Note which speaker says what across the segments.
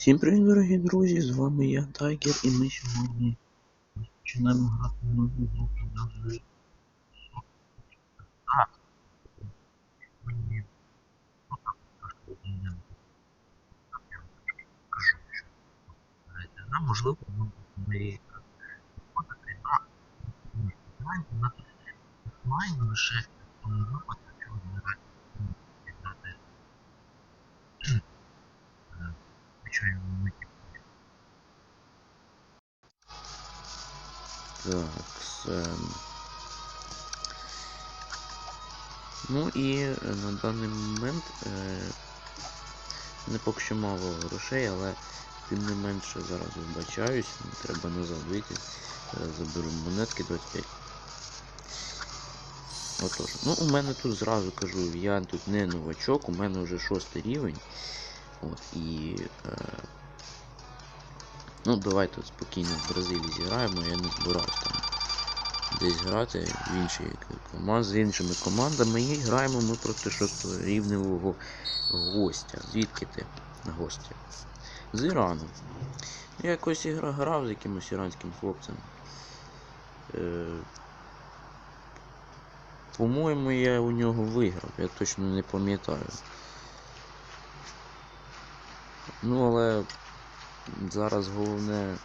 Speaker 1: Всім привіт, дорогі друзі! З вами я, Тайгер, і ми сьогодні починаємо грати нову гру під назвою нам можливо ми виходити на онлайн, лише випадку, і е, на даний момент е, не поки що мало грошей, але тим не менше зараз вибачаюсь, треба назад вийти. Заберу монетки 25. Отож, ну у мене тут зразу кажу, я тут не новачок, у мене вже шостий рівень. От, і. Е, ну, давайте спокійно в Бразилії зіграємо, я не збираюсь там десь грати в інші команди з іншими командами і граємо ми проти шосторівневого гостя. Звідки ти гостя? З Ірану. Я якось ігра грав з якимось іранським хлопцем. Е, по-моєму, я у нього виграв, я точно не пам'ятаю. Ну, але зараз головне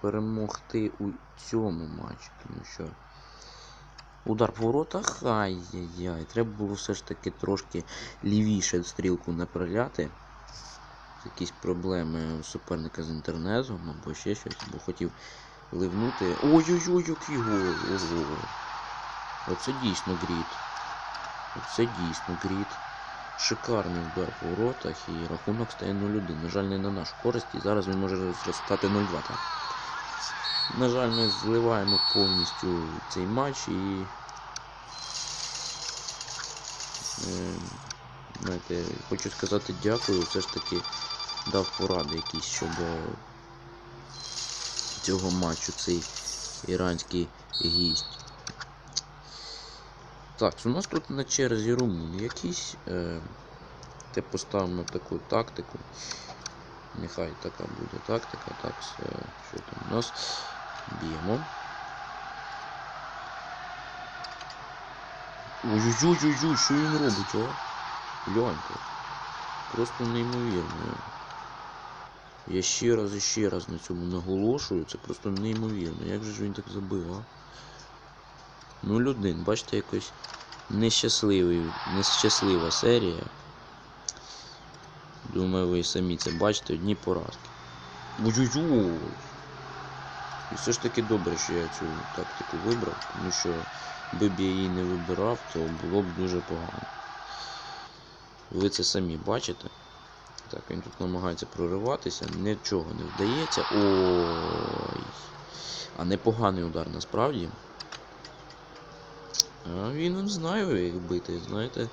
Speaker 1: перемогти у цьому матчі, тому що удар по воротах, ай-яй-яй, треба було все ж таки трошки лівіше стрілку направляти. Якісь проблеми у суперника з інтернетом або ще щось, бо хотів ливнути. Ой-ой-ой, який гол! Ого! Оце дійсно гріт. Оце дійсно гріт. Шикарний удар по воротах і рахунок стає 0-1. На жаль, не на нашу користь, і зараз він може стати 0-2. Так? На жаль, ми зливаємо повністю цей матч і. Е, знаєте, хочу сказати дякую, все ж таки дав поради якісь щодо цього матчу цей іранський гість. Так, у нас тут на черзі румун якийсь. Е, те поставимо таку тактику. Нехай така буде тактика. Так, все, що там у нас? Б'ємо. Ой-ой-ой-ой, що він робить, а? Гляньте. Просто неймовірно. Я ще раз і ще раз на цьому наголошую, це просто неймовірно. Як же ж він так забив, а? 0-1, бачите, якось нещасливий, нещаслива серія. Думаю, ви самі це бачите, одні поразки. Ой-ой-ой! І все ж таки добре, що я цю тактику вибрав, тому що би б я її не вибирав, то було б дуже погано. Ви це самі бачите. Так, він тут намагається прориватися, нічого не вдається. Ой. А непоганий удар насправді. А він знає, як бити, знаєте.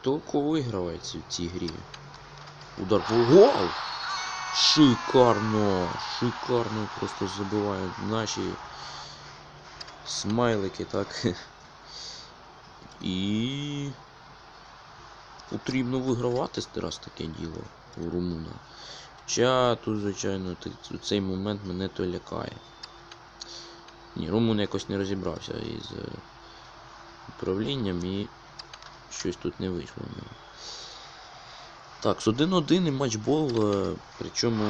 Speaker 1: Толковий гравець в цій грі. Удар по гол! Шикарно! Шикарно просто забивають наші смайлики, так. І потрібно вигравати раз таке діло у румуна. Хоча тут, звичайно, цей момент мене то лякає. Ні, Румун якось не розібрався із е, управлінням і щось тут не вийшло в нього. Так, з 1-1 і матчбол, е, причому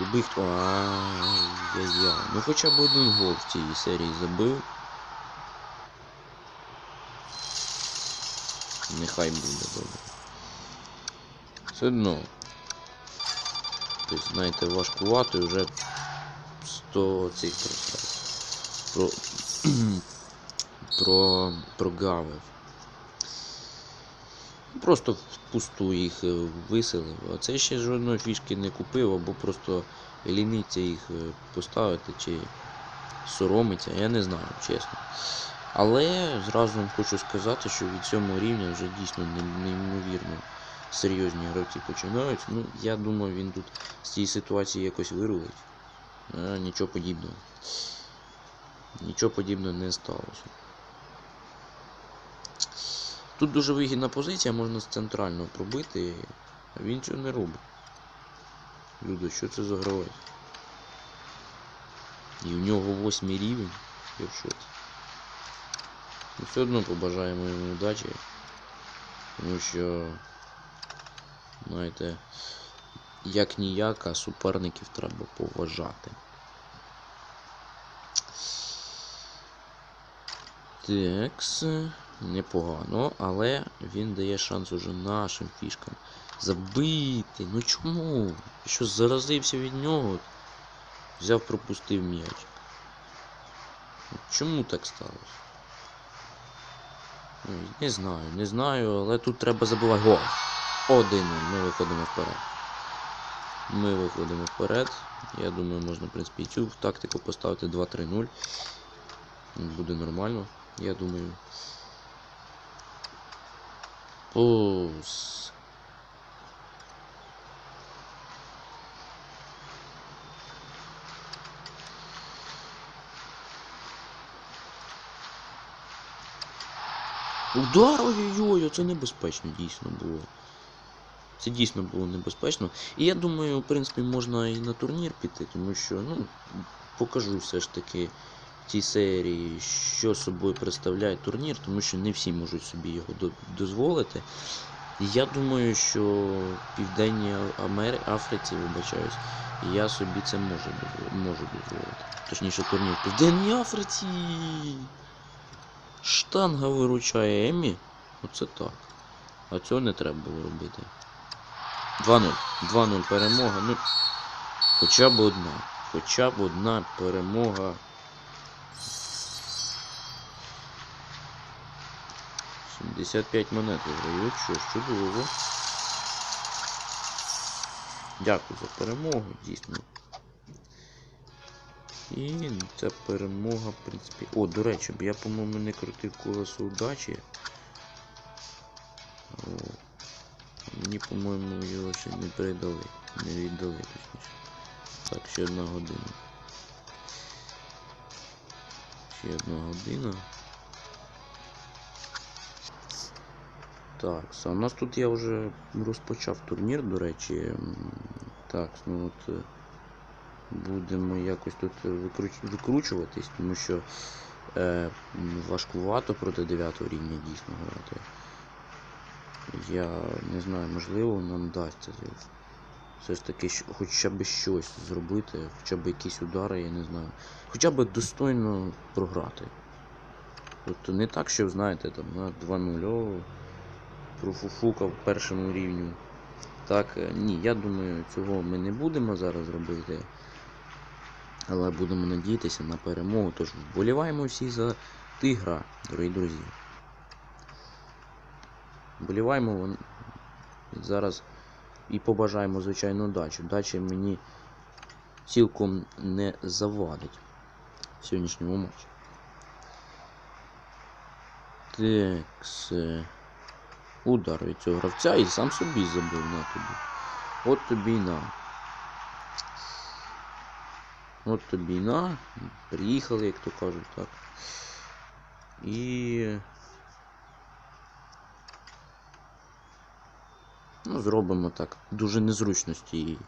Speaker 1: любий хто. Ай-яй-яй. Ну хоча б один гол в цій серії забив. Нехай буде добре. Все одно. Тобто, знаєте, важкувато і вже 100 цих про про прогавив. Просто впусту їх е, виселив. А це ще жодної фішки не купив, або просто ліниться їх е, поставити чи соромиться, я не знаю, чесно. Але зразу вам хочу сказати, що від цього рівня вже дійсно неймовірно серйозні гравці починають. Ну, я думаю, він тут з цієї ситуації якось вирулить. А, нічого подібного. Нічого подібного не сталося. Тут дуже вигідна позиція, можна з центрального пробити, а він цього не робить. Люди, що це за гравець? І в нього восьмий рівень. Я в шоці. Ну, все одно побажаємо йому удачі. Тому що, знаєте, як ніяк, а суперників треба поважати. Текс, непогано, але він дає шанс уже нашим фішкам. Забити. Ну чому? Що заразився від нього? Взяв, пропустив м'яч. Ну, Чому так сталося? Ну, Не знаю, не знаю, але тут треба забивати гол. Один. Ми виходимо вперед. Ми виходимо вперед. Я думаю, можна, в принципі, і цю тактику поставити 2-3-0. Буде нормально, я думаю. Пус. Удар, ой-ой-ой, це небезпечно дійсно було. Це дійсно було небезпечно. І я думаю, в принципі, можна і на турнір піти, тому що, ну, покажу все ж таки в цій серії, що собою представляє турнір, тому що не всі можуть собі його дозволити. Я думаю, що в Південній Амери... Африці, вибачаюсь, я собі це можу. Можу дозволити. Точніше, турнір в Південній Африці. Штанга виручає Емі. Оце так. А цього не треба було робити. 2-0. 2-0 перемога. Ну, хоча б одна. Хоча б одна перемога. Сімдесят п'ять монет виграють. Що ж, чудово. Дякую за перемогу, дійсно. І ця перемога, в принципі. О, до речі, я, по-моєму, не крутив колесо удачі. О, мені, по-моєму, його ще не передали. Не віддали, точніше. Так, ще одна година. Ще одна година. Так, у нас тут я вже розпочав турнір, до речі. Так, ну от. е, будемо якось тут викруч... викручуватись, тому що е, важкувато проти 9 рівня дійсно грати. Я не знаю, можливо, нам вдасться все ж таки хоча б щось зробити, хоча б якісь удари, я не знаю. Хоча б достойно програти. Тобто не так, що, знаєте, там на 2-0 о, профуфукав першому рівню. Так, е, ні, я думаю, цього ми не будемо зараз робити. Але будемо надіятися на перемогу. Тож вболіваємо всі за тигра, дорогі друзі. Вболіваємо зараз і побажаємо, звичайно, удачі. Удачі мені цілком не завадить в сьогоднішньому матчі. Текс. Удар від цього гравця і сам собі забив на тобі. От тобі й на. От тобі й на. Приїхали, як то кажуть, так. І. Ну, зробимо так. Дуже незручно з тієї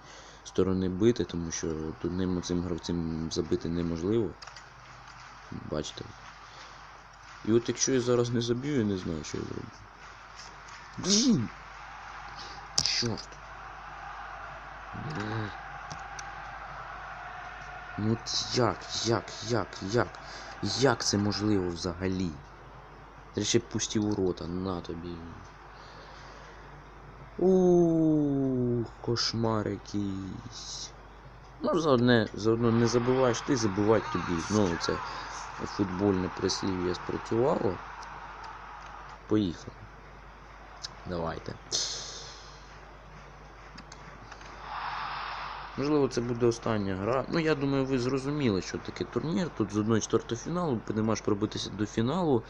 Speaker 1: сторони бити, тому що тут ним цим гравцем забити неможливо. Бачите. І от якщо я зараз не заб'ю, я не знаю, що я зроблю. Блін! Чорт. Блін. Ну як, як, як, як? Як це можливо взагалі? Ще пусті ворота, на тобі. Ух, кошмар якийсь. Ну, заодне, заодно не забуваєш ти, забивать тобі. Знову це футбольне прислів'я спрацювало. Поїхали. Давайте. Можливо, це буде остання гра. Ну, я думаю, ви зрозуміли, що таке турнір. Тут з 1-4 фіналу, ти не маєш пробитися до фіналу.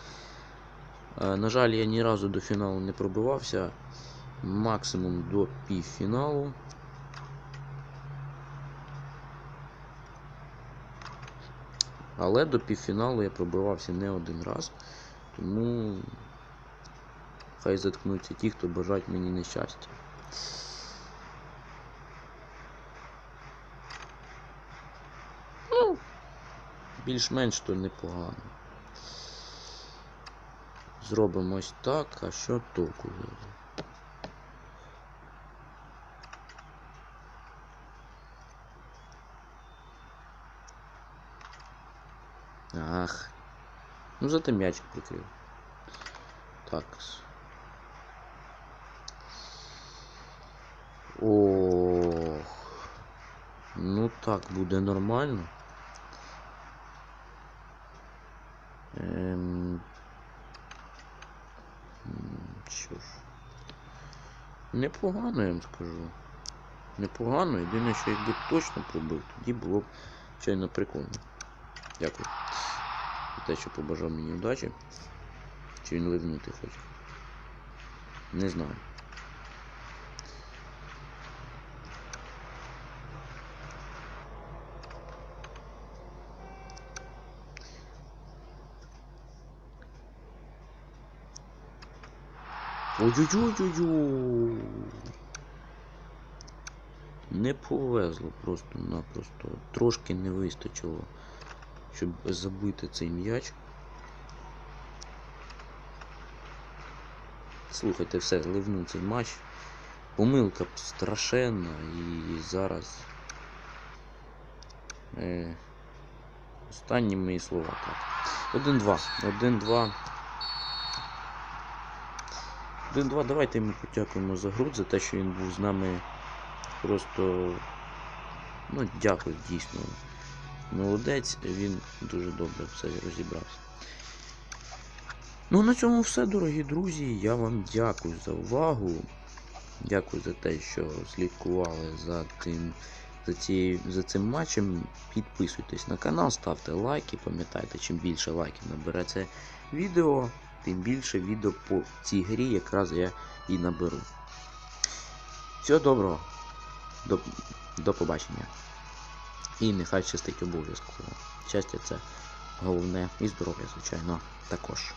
Speaker 1: Е, На жаль, я ні разу до фіналу не пробивався. Максимум до півфіналу. Але до півфіналу я пробивався не один раз. Тому Хай заткнуться ті, хто бажають мені нещастя. Ну, більш-менш то непогано. Зробимо ось так, а що толку буде? Ах. Ну зате мячик прикрив. Так. Ох. Ну так буде нормально. Ем... Що ж. Непогано, я вам скажу. Непогано. Єдине, що якби точно пробив, тоді було б звичайно прикольно. Дякую. За те, що побажав мені удачі. Чи він ливнути хоче. Не знаю. Ой-ой-ой-ой-ой. Не повезло просто-напросто. Трошки не вистачило, щоб забити цей м'яч. Слухайте, все, ливнув цей матч. Помилка страшенна і зараз. Е, останні мої слова так. 1-2. 1-2. 1-2, давайте йому подякуємо за гру, за те, що він був з нами просто. Ну, дякую, дійсно. Молодець, він дуже добре все розібрався. Ну, на цьому все, дорогі друзі. Я вам дякую за увагу. Дякую за те, що слідкували за тим, за, цією, за цим матчем. Підписуйтесь на канал, ставте лайки. Пам'ятайте, чим більше лайків набере це відео, тим більше відео по цій грі якраз я і наберу. Всього доброго. До, до побачення. І нехай щастить обов'язково. Щастя це головне і здоров'я, звичайно, також.